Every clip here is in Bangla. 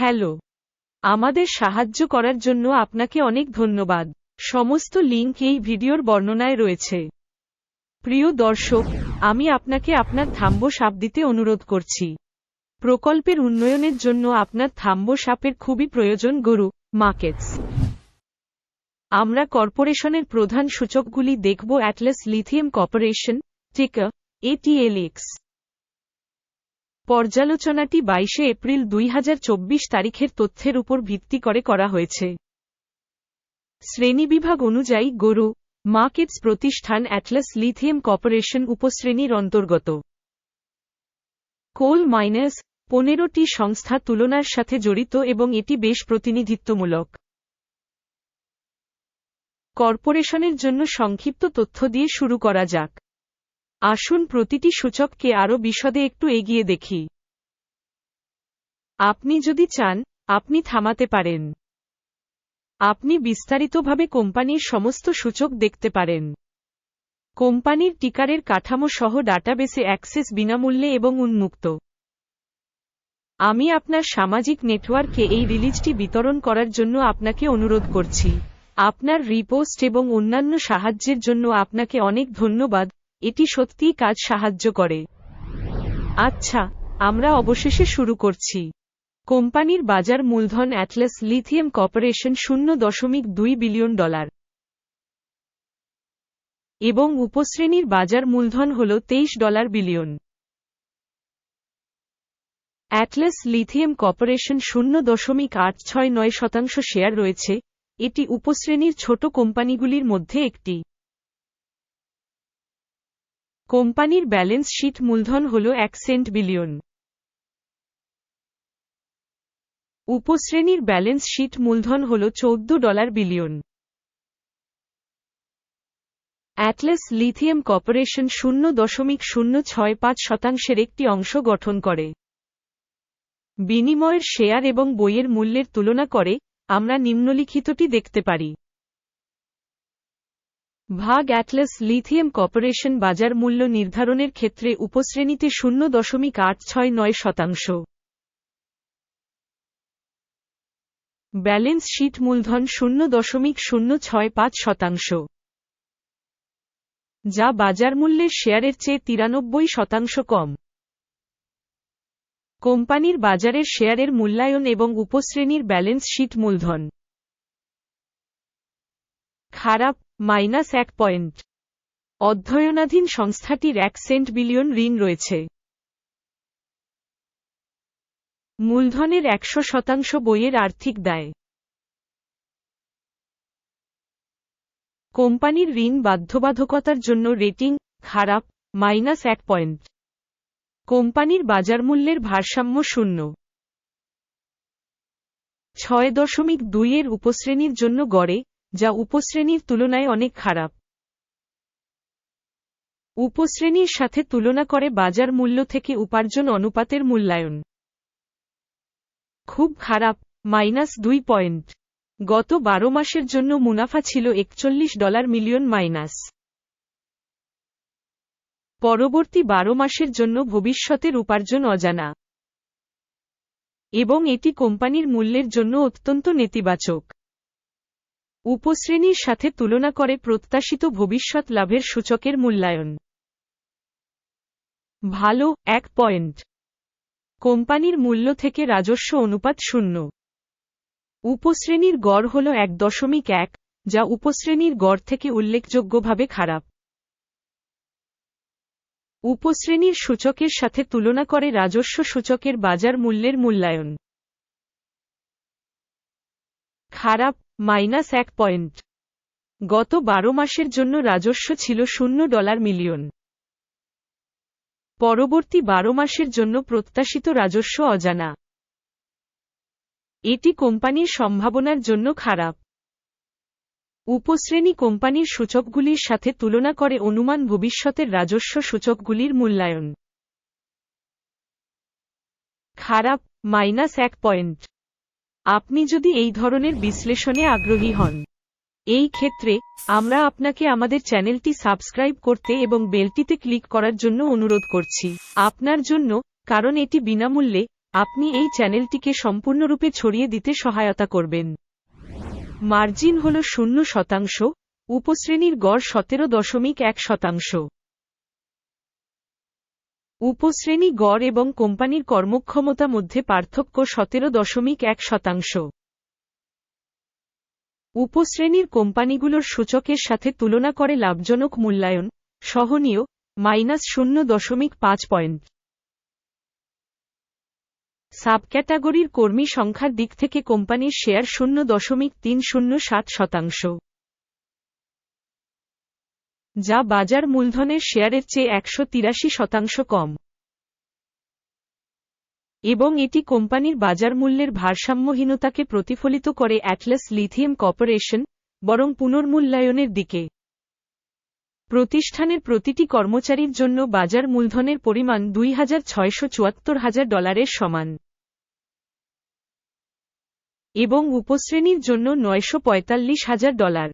হ্যালো। আমাদের সাহায্য করার জন্য আপনাকে অনেক ধন্যবাদ। সমস্ত লিঙ্ক এই ভিডিওর বর্ণনায় রয়েছে। প্রিয় দর্শক, আমি আপনাকে আপনার থাম্ব সাপ দিতে অনুরোধ করছি। প্রকল্পের উন্নয়নের জন্য আপনার থাম্ব সাপের খুবই প্রয়োজন গরু মার্কেটস আমরা কর্পোরেশনের প্রধান সূচকগুলি দেখব অ্যাটলাস লিথিয়াম কর্পোরেশন, টিকা এটিএলএক্স পর্যালোচনাটি বাইশে এপ্রিল দুই হাজার চব্বিশ তারিখের তথ্যের উপর ভিত্তি করে করা হয়েছে। শ্রেণীবিভাগ অনুযায়ী গরু, মার্কেটস প্রতিষ্ঠান অ্যাটলাস লিথিয়াম কর্পোরেশন উপশ্রেণীর অন্তর্গত। কোল মাইনাস পনেরোটি সংস্থা তুলনার সাথে জড়িত এবং এটি বেশ প্রতিনিধিত্বমূলক। কর্পোরেশনের জন্য সংক্ষিপ্ত তথ্য দিয়ে শুরু করা যাক। আসুন প্রতিটি সূচককে আরও বিশদে একটু এগিয়ে দেখি। আপনি যদি চান, আপনি থামাতে পারেন। আপনি বিস্তারিতভাবে কোম্পানির সমস্ত সূচক দেখতে পারেন। কোম্পানির টিকারের কাঠামো সহ ডাটাবেসে অ্যাক্সেস বিনামূল্যে এবং উন্মুক্ত। আমি আপনার সামাজিক নেটওয়ার্কে এই রিলিজটি বিতরণ করার জন্য আপনাকে অনুরোধ করছি। আপনার রিপোস্ট এবং অন্যান্য সাহায্যের জন্য আপনাকে অনেক ধন্যবাদ। এটি সত্যিই কাজ সাহায্য করে। আচ্ছা আমরা অবশেষে শুরু করছি। কোম্পানির বাজার মূলধন অ্যাটলাস লিথিয়াম কর্পোরেশন শূন্য দশমিক দুই বিলিয়ন ডলার। এবং উপশ্রেণীর বাজার মূলধন হল তেইশ dollar billion. Atlas Lithium Corporation শূন্য দশমিক আট ছয় নয় শতাংশ শেয়ার রয়েছে। এটি উপশ্রেণীর ছোট কোম্পানিগুলির মধ্যে একটি। কোম্পানির ব্যালেন্স শীট মূলধন হল এক সেন্ট বিলিয়ন। উপশ্রেণীর ব্যালেন্স শীট মূলধন হল চৌদ্দ dollar billion. Atlas Lithium Corporation শূন্য দশমিক শূন্য ছয় পাঁচ শতাংশের একটি অংশ গঠন করে। বিনিময়ের শেয়ার এবং বইয়ের মূল্যের তুলনা করে আমরা নিম্নলিখিতটি দেখতে পারি। ভাগ অ্যাটলাস লিথিয়াম কর্পোরেশন বাজার মূল্য নির্ধারণের ক্ষেত্রে উপশ্রেণীতে শূন্য দশমিক আট ছয় নয় শতাংশ। ব্যালেন্স শীট মূলধন শূন্য দশমিক শূন্য ছয় পাঁচ শতাংশ। যা বাজার মূল্যের শেয়ারের চেয়ে তিরানব্বই শতাংশ কম। কোম্পানির বাজারের শেয়ারের মূল্যায়ন এবং উপশ্রেণীর ব্যালেন্স শীট মূলধন। খারাপ, মাইনাস এক পয়েন্ট। অধ্যয়নাধীন সংস্থাটির এক সেন্ট বিলিয়ন ঋণ রয়েছে। মূলধনের একশো শতাংশ বইয়ের আর্থিক দায় কোম্পানির ঋণ বাধ্যবাধকতার জন্য রেটিং, খারাপ, মাইনাস এক পয়েন্ট। কোম্পানির বাজার মূল্যের ভারসাম্য শূন্য। ছয় দশমিক দুইয়ের উপশ্রেণীর জন্য গড়ে যা উপশ্রেণীর তুলনায় অনেক খারাপ। উপশ্রেণীর সাথে তুলনা করে বাজার মূল্য থেকে উপার্জন অনুপাতের মূল্যায়ন। খুব খারাপ, মাইনাস দুই পয়েন্ট। গত বারো মাসের জন্য মুনাফা ছিল একচল্লিশ ডলার মিলিয়ন মাইনাস। পরবর্তী বারো মাসের জন্য ভবিষ্যতের উপার্জন অজানা। এবং এটি কোম্পানির মূল্যের জন্য অত্যন্ত নেতিবাচক। উপশ্রেণীর সাথে তুলনা করে প্রত্যাশিত ভবিষ্যৎ লাভের সূচকের মূল্যায়ন। ভালো, এক পয়েন্ট। কোম্পানির মূল্য থেকে রাজস্ব অনুপাত শূন্য। উপশ্রেণীর গড় হল এক দশমিক এক, যা উপশ্রেণীর গড় থেকে উল্লেখযোগ্যভাবে খারাপ। উপশ্রেণীর সূচকের সাথে তুলনা করে রাজস্ব সূচকের বাজার মূল্যের মূল্যায়ন। খারাপ মাইনাস এক পয়েন্ট। গত বারো মাসের জন্য রাজস্ব ছিল শূন্য ডলার মিলিয়ন। পরবর্তী বারো মাসের জন্য প্রত্যাশিত রাজস্ব অজানা। এটি কোম্পানির সম্ভাবনার জন্য খারাপ। উপশ্রেণী কোম্পানির সূচকগুলির সাথে তুলনা করে অনুমান ভবিষ্যতের রাজস্ব সূচকগুলির মূল্যায়ন। খারাপ, মাইনাস এক পয়েন্ট। আপনি যদি এই ধরনের বিশ্লেষণে আগ্রহী হন, এই ক্ষেত্রে আমরা আপনাকে আমাদের চ্যানেলটি সাবস্ক্রাইব করতে এবং বেলটিতে ক্লিক করার জন্য অনুরোধ করছি। আপনার জন্য, কারণ এটি বিনামূল্যে আপনি এই চ্যানেলটিকে সম্পূর্ণরূপে ছড়িয়ে দিতে সহায়তা করবেন। মার্জিন হল শূন্য শতাংশ, উপশ্রেণীর গড় সতেরো দশমিক এক শতাংশ। উপশ্রেণী গড় এবং কোম্পানির কর্মক্ষমতা মধ্যে পার্থক্য সতেরো দশমিক এক শতাংশ। উপশ্রেণীর কোম্পানিগুলোর সূচকের সাথে তুলনা করে লাভজনক মূল্যায়ন, সহনীয়, মাইনাস শূন্য দশমিক পাঁচ পয়েন্ট। সাবক্যাটাগরির কর্মী সংখ্যার দিক থেকে কোম্পানির শেয়ার শূন্য দশমিক তিন শূন্য সাত শতাংশ। যা বাজার মূলধনের শেয়ারের চেয়ে একশো তিরাশি শতাংশ কম। এবং এটি কোম্পানির বাজার মূল্যের ভারসাম্যহীনতাকে প্রতিফলিত করে অ্যাটলাস লিথিয়াম কর্পোরেশন, বরং পুনর্মূল্যায়নের দিকে। প্রতিষ্ঠানের প্রতিটি কর্মচারীর জন্য বাজার মূলধনের পরিমাণ দুই হাজার হাজার ডলারের সমান। এবং উপশ্রেণীর জন্য নয়শো হাজার ডলার।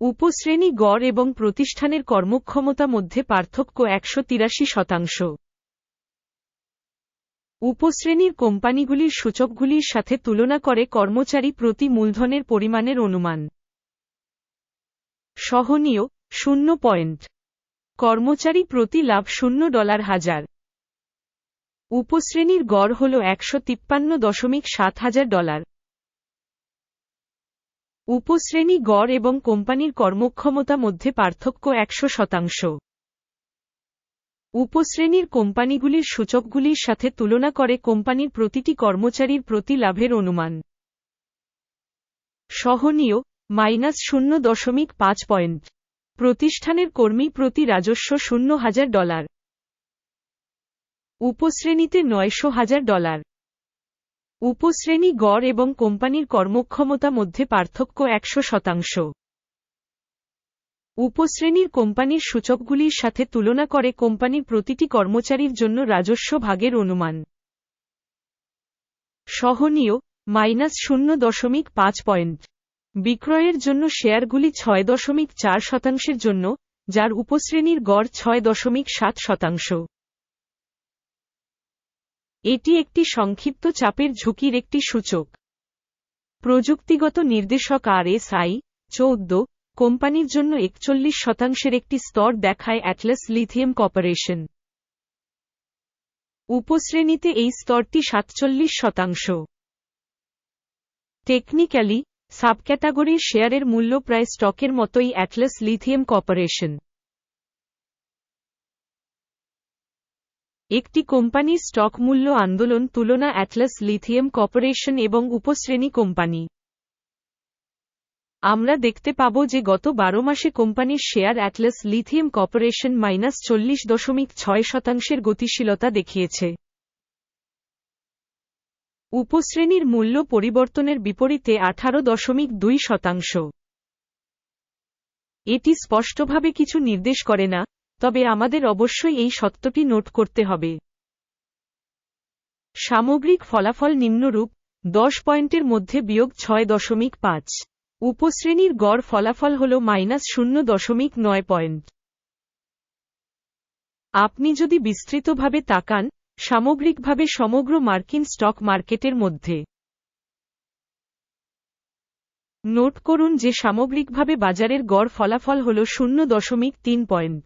উপশ্রেণী গড় এবং প্রতিষ্ঠানের কর্মক্ষমতা মধ্যে পার্থক্য একশো তিরাশি শতাংশ। উপশ্রেণীর কোম্পানিগুলির সূচকগুলির সাথে তুলনা করে কর্মচারী প্রতি মূলধনের পরিমাণের অনুমান। সহনীয়, শূন্য পয়েন্ট। কর্মচারী প্রতি লাভ শূন্য ডলার হাজার। উপশ্রেণীর গড় হল একশো তিপ্পান্ন দশমিক সাত হাজার ডলার। উপশ্রেণী গড় এবং কোম্পানির কর্মক্ষমতা মধ্যে পার্থক্য একশো শতাংশ। উপশ্রেণীর কোম্পানিগুলির সূচকগুলির সাথে তুলনা করে কোম্পানির প্রতিটি কর্মচারীর প্রতি লাভের অনুমান। সহনীয়, মাইনাস শূন্য দশমিক পাঁচ পয়েন্ট। প্রতিষ্ঠানের কর্মী প্রতি রাজস্ব শূন্য হাজার ডলার। উপশ্রেণীতে নয়শো হাজার ডলার। উপশ্রেণী গড় এবং কোম্পানির কর্মক্ষমতা মধ্যে পার্থক্য একশো শতাংশ। উপশ্রেণীর কোম্পানির সূচকগুলির সাথে তুলনা করে কোম্পানির প্রতিটি কর্মচারীর জন্য রাজস্ব ভাগের অনুমান। সহনীয়, মাইনাস শূন্য দশমিক পাঁচ পয়েন্ট। বিক্রয়ের জন্য শেয়ারগুলি ছয় দশমিক চার শতাংশের জন্য, যার উপশ্রেণীর গড় ছয় দশমিক সাত শতাংশ। এটি একটি সংক্ষিপ্ত চাপের ঝুঁকির একটি সূচক। প্রযুক্তিগত নির্দেশক আর এস আই চৌদ্দ, কোম্পানির জন্য একচল্লিশ শতাংশের একটি স্তর দেখায় অ্যাটলাস লিথিয়াম কর্পোরেশন। উপশ্রেণীতে এই স্তরটি সাতচল্লিশ শতাংশ। টেকনিক্যালি, সাবক্যাটাগরির শেয়ারের মূল্য প্রায় স্টকের মতোই অ্যাটলাস লিথিয়াম কর্পোরেশন। একটি কোম্পানির স্টক মূল্য আন্দোলন তুলনা অ্যাটলাস লিথিয়াম কর্পোরেশন এবং উপশ্রেণী কোম্পানি। আমরা দেখতে পাব যে গত বারো মাসে কোম্পানির share Atlas Lithium Corporation minus চল্লিশ দশমিক ছয় শতাংশের গতিশীলতা দেখিয়েছে। উপশ্রেণীর মূল্য পরিবর্তনের বিপরীতে আঠারো দশমিক দুই শতাংশ। এটি স্পষ্টভাবে কিছু নির্দেশ করে না তবে আমাদের অবশ্যই এই সত্যটি নোট করতে হবে। সামগ্রিক ফলাফল নিম্নরূপ, দশ পয়েন্টের মধ্যে বিয়োগ ছয় দশমিক পাঁচ। উপশ্রেণীর গড় ফলাফল হল মাইনাস শূন্য দশমিক নয় পয়েন্ট। আপনি যদি বিস্তৃতভাবে তাকান, সামগ্রিকভাবে সমগ্র মার্কিন স্টক মার্কেটের মধ্যে। নোট করুন যে সামগ্রিকভাবে বাজারের গড় ফলাফল হল শূন্য দশমিক তিন পয়েন্ট।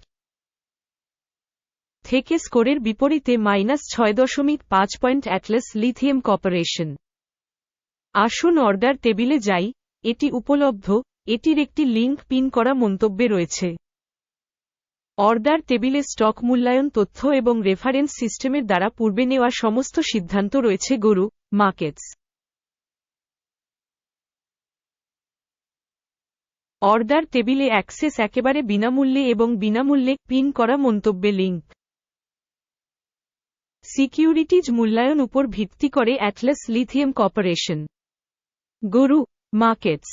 থেকে স্কোরের বিপরীতে মাইনাস ছয় দশমিক পাঁচ পয়েন্ট অ্যাটলাস লিথিয়াম কর্পোরেশন আসুন অর্ডার টেবিলে যাই, এটি উপলব্ধ, এটির একটি লিঙ্ক পিন করা মন্তব্যে রয়েছে। অর্ডার টেবিলে স্টক মূল্যায়ন তথ্য এবং রেফারেন্স সিস্টেমের দ্বারা পূর্বে নেওয়া সমস্ত সিদ্ধান্ত রয়েছে গরু, মার্কেটস। অর্ডার টেবিলে অ্যাক্সেস একেবারে বিনামূল্যে এবং বিনামূল্যে পিন করা মন্তব্যে লিঙ্ক। সিকিউরিটিজ মূল্যায়ন উপর ভিত্তি করে অ্যাটলাস লিথিয়াম কর্পোরেশন। গরু, মার্কেটস।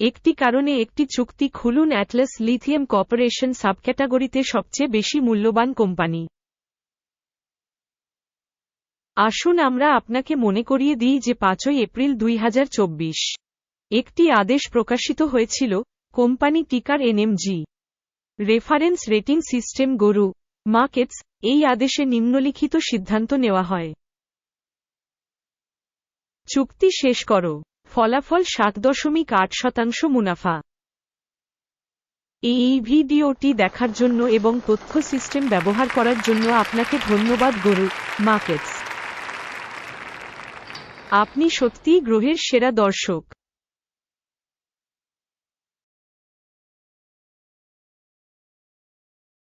একটি কারণে একটি চুক্তি খুলুন অ্যাটলাস লিথিয়াম কর্পোরেশন সাবক্যাটাগরিতে সবচেয়ে বেশি মূল্যবান কোম্পানি। আসুন আমরা আপনাকে মনে করিয়ে দিই যে পাঁচই এপ্রিল দুই হাজার চব্বিশ। একটি আদেশ প্রকাশিত হয়েছিল, company ticker NMG. Reference rating system গরু, মার্কেটস, এই আদেশে নিম্নলিখিত সিদ্ধান্ত নেওয়া হয়। চুক্তি শেষ করো। ফলাফল সাত দশমিক আট শতাংশ মুনাফা। এই ভিডিওটি দেখার জন্য এবং তথ্য সিস্টেম ব্যবহার করার জন্য আপনাকে ধন্যবাদ গরু, মার্কেটস। আপনি সত্যিই গ্রহের সেরা দর্শক।